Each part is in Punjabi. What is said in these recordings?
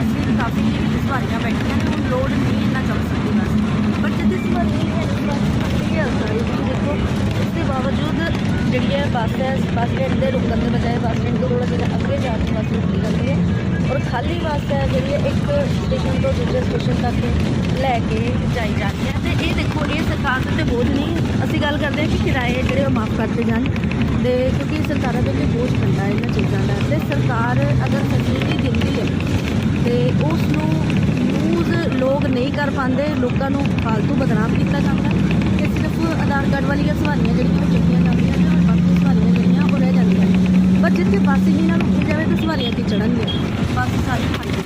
ਕਿਉਂਕਿ ਬੱਸ ਵਿੱਚ ਕਾਫੀ ਸਵਾਰੀਆਂ ਬੈਠੀਆਂ ਨੇ ਹੁਣ ਲੋਡ ਨਹੀਂ ਇੰਨਾ ਚੱਲ ਸਕਦੀ ਬਸ ਪਰ ਜਿੱਥੇ ਸਵਾਰੀ ਨਹੀਂ ਹੈ ਉਸ ਹੈ ਤੁਸੀਂ ਦੇਖੋ, ਇਸ ਦੇ ਬਾਵਜੂਦ ਜਿਹੜੀ ਹੈ ਬੱਸ ਹੈ, ਬੱਸ ਸਟੈਂਡ ਦੇ ਰੁਕਣ ਦੇ ਬਜਾਏ ਬੱਸ ਸਟੈਂਡ ਤੋਂ ਥੋੜ੍ਹਾ ਜਿਹਾ ਅੱਗੇ ਜਾ ਕੇ ਬੱਸ ਰੁਕਦੀ ਜਾਂਦੀ ਹੈ ਔਰ ਖਾਲੀ ਬੱਸ ਹੈ, ਜਿਹੜੀ ਹੈ ਇੱਕ ਸਟੇਸ਼ਨ ਤੋਂ ਦੂਜੇ ਸਟੇਸ਼ਨ ਤੱਕ ਲੈ ਕੇ ਜਾਈ ਜਾਂਦੀ ਹੈ। ਤੇ ਇਹ ਦੇਖੋ, ਇਹ ਸਰਕਾਰ ਦੇ ਉੱਤੇ ਬੋਝ ਨਹੀਂ, ਅਸੀਂ ਗੱਲ ਕਰਦੇ ਹਾਂ ਕਿ ਕਿਰਾਏ ਜਿਹੜੇ ਉਹ ਮਾਫ ਕਰਦੇ ਜਾਣ। ਤੇ ਕਿਉਂਕਿ ਸਰਕਾਰਾਂ ਦੇ ਉੱਤੇ ਬੋਝ ਪੈਂਦਾ ਇਹਨਾਂ ਚੀਜ਼ਾਂ ਦਾ। ਤੇ ਸਰਕਾਰ ਅਗਰ ਫੈਸਿਲਿਟੀ ਦਿੰਦੀ ਹੈ ਉਸ ਨੂੰ ਯੂਜ਼ ਲੋਕ ਨਹੀਂ ਕਰ ਪਾਉਂਦੇ, ਲੋਕਾਂ ਨੂੰ ਫालतू ਬਦਨਾਮ ਕੀਤਾ ਜਾਂਦਾ ਕਿ ਸਿਰਫ ਆਧਾਰ ਕਾਰਡ ਵਾਲੀਆਂ ਸਵਾਰੀਆਂ ਜਿਹੜੀਆਂ ਉਹ ਚੱਕੀਆਂ ਜਾਂਦੀਆਂ ਨੇ ਔਰ ਬਾਕੀ ਸਵਾਰੀਆਂ ਜਿਹੜੀਆਂ ਉਹ ਰਹਿ ਜਾਂਦੀਆਂ ਪਰ ਜਿੱਥੇ ਬੱਸ ਹੀ ਨਾ ਰੁਕੀ ਜਾਵੇ, ਤਾਂ ਸਵਾਰੀਆਂ ਕੀ ਚੜਨਗੀਆਂ ਬੱਸ ਸਾਰੀ ਖਾਲੀ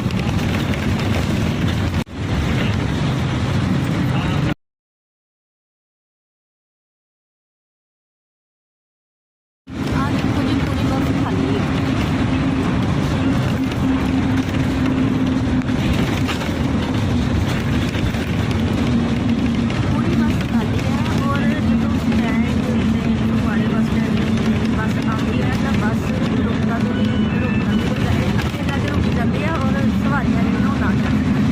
ਆ ਦੇਖੋ ਜੀ ਪੂਰੀ ਬੱਸ ਖਾਲੀ ਹੈ ਪੂਰੀ ਬੱਸ ਖਾਲੀ ਹੈ ਔਰ ਜਦੋਂ ਸਟੈਂਡ ਤੇ ਫਗਵਾੜੇ ਬੱਸ ਸਟੈਂਡ ਤੇ ਬੱਸ ਆਉਂਦੀ ਹੈ ਤਾਂ ਬੱਸ ਰੁਕਦਾ ਤੋਂ ਨਹੀਂ ਰੁਕਦਾ ਤੋਂ ਬਜਾਏ ਅੱਗੇ ਜਾ ਕੇ ਰੁਕ ਜਾਂਦੀ ਹੈ ਔਰ ਸਵਾਰੀਆਂ ਜਿਹੜੀਆਂ ਉਹ ਨਾ ਚੜ੍ਹਦੀਆਂ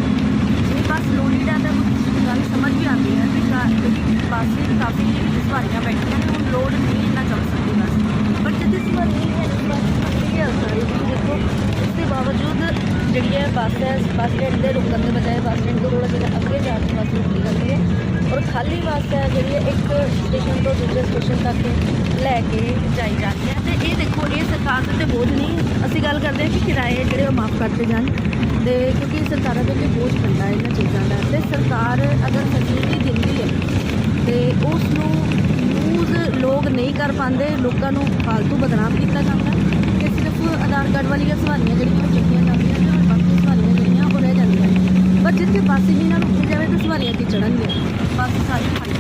ਜੇ ਬੱਸ ਲੋਡਿਡ ਹੈ ਤਾਂ ਉਹ ਗੱਲ ਸਮਝ ਵੀ ਆਉਂਦੀ ਹੈ ਕਿ ਕਾ- ਕਿਉਂਕਿ ਬੱਸ ਵਿੱਚ ਕਾਫੀ ਸਵਾਰੀਆਂ ਬੈਠੀਆਂ ਨੇ, ਹੁਣ ਲੋਡ ਨਹੀਂ ਇੰਨਾ ਚੱਲ ਸਕਦੀ। ਬਸ ਪਰ ਜਿੱਥੇ ਸਵਾਰੀ ਨਹੀਂ ਹੈ ਉਸ ਬੱਸ ਕੀ ਹਾਲ ਤੁਸੀਂ ਦੇਖੋ, ਇਸ ਦੇ ਬਾਵਜੂਦ ਜਿਹੜੀ ਹੈ ਬੱਸ ਹੈ, ਬੱਸ ਸਟੈਂਡ ਦੇ ਰੁਕਣ ਦੇ ਬਜਾਏ ਬੱਸ ਸਟੈਂਡ ਤੋਂ ਥੋੜ੍ਹਾ ਜਿਹਾ ਅੱਗੇ ਜਾ ਕੇ ਬੱਸ ਰੁਕਦੀ ਜਾਂਦੀ ਹੈ। ਔਰ ਖਾਲੀ ਬੱਸ ਹੈ ਜਿਹੜੀ ਹੈ, ਇੱਕ ਸਟੇਸ਼ਨ ਤੋਂ ਦੂਜੇ ਸਟੇਸ਼ਨ ਤੱਕ ਲੈ ਕੇ ਜਾਈ ਜਾਂਦੀ ਹੈ। ਤੇ ਇਹ ਦੇਖੋ, ਇਹ ਸਰਕਾਰ ਦੇ ਉੱਤੇ ਬੋਝ ਨਹੀਂ, ਅਸੀਂ ਗੱਲ ਕਰਦੇ ਹਾਂ ਕਿ ਕਿਰਾਏ ਜਿਹੜੇ ਉਹ ਮਾਫ ਕਰਤੇ ਜਾਣ। ਤੇ ਕਿਉਂਕਿ ਸਰਕਾਰਾਂ ਦੇ ਉੱਤੇ ਬੋਝ ਪੈਂਦਾ ਇਹਨਾਂ ਚੀਜ਼ਾਂ ਦਾ। ਤੇ ਸਰਕਾਰ ਅਗਰ ਫੈਸਿਲਿਟੀ ਦਿੰਦੀ ਹੈ ਉਸ ਨੂੰ ਯੂਜ਼ ਲੋਕ ਨਹੀਂ ਕਰ ਪਾਉਂਦੇ, ਲੋਕਾਂ ਨੂੰ ਫालतू ਬਦਨਾਮ ਕੀਤਾ ਜਾਂਦਾ ਕਿ ਸਿਰਫ ਆਧਾਰ ਕਾਰਡ ਵਾਲੀਆਂ ਸਵਾਰੀਆਂ ਜਿਹੜੀਆਂ ਉਹ ਚੱਕੀਆਂ ਜਾਂਦੀਆਂ ਨੇ ਔਰ ਬਾਕੀ ਸਵਾਰੀਆਂ ਜਿਹੜੀਆਂ ਉਹ ਰਹਿ ਜਾਂਦੀਆਂ ਨੇ। ਪਰ ਜਿੱਥੇ ਬੱਸ ਹੀ ਨਾ ਰੁਕੀ ਜਾਵੇ ਤਾਂ ਸਵਾਰੀਆਂ ਕੀ ਚੜਨਗੀਆਂ ਬੱਸ ਸਾਰੀ ਖਾਲੀ